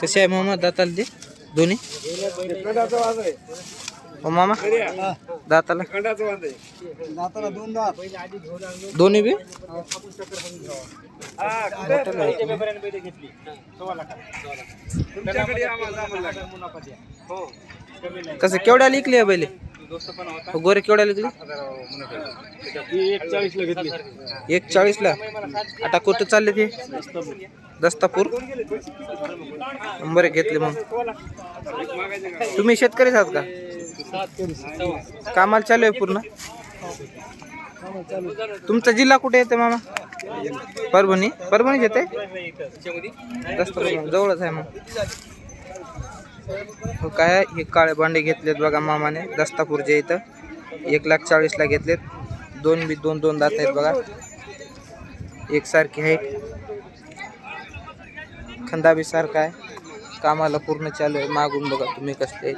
कसे आहे मामा दाताला दे दोन्ही? हो मामा? दाताला? दाताला दोन दात दोन्ही बी? कसं केवढ्या लिखली आहे पहिले गोरे केवढ्या लिकली एक चाळीसला घेतली? एक चाळीसला आता कुठं चालले ते? दस्तापूर. बरे घेतले मग. तुम्ही शेतकरीच आहात का? कामाला चालू आहे पूर्ण? तुमचा जिल्हा कुठे येते मामा? परभणी? परभणीच येते जवळच आहे मग. हो काय आहे? हे काळे भांडे घेतलेत बघा मामाने दस्तापूरच्या इथं. एक लाख चाळीसला घेतलेत. दोन बी दोन दोन दात आहेत बघा. एकसारखी आहे. खंदा बी सारखा आहे. कामाला पूर्ण चालू आहे. मागून बघा तुम्ही कसले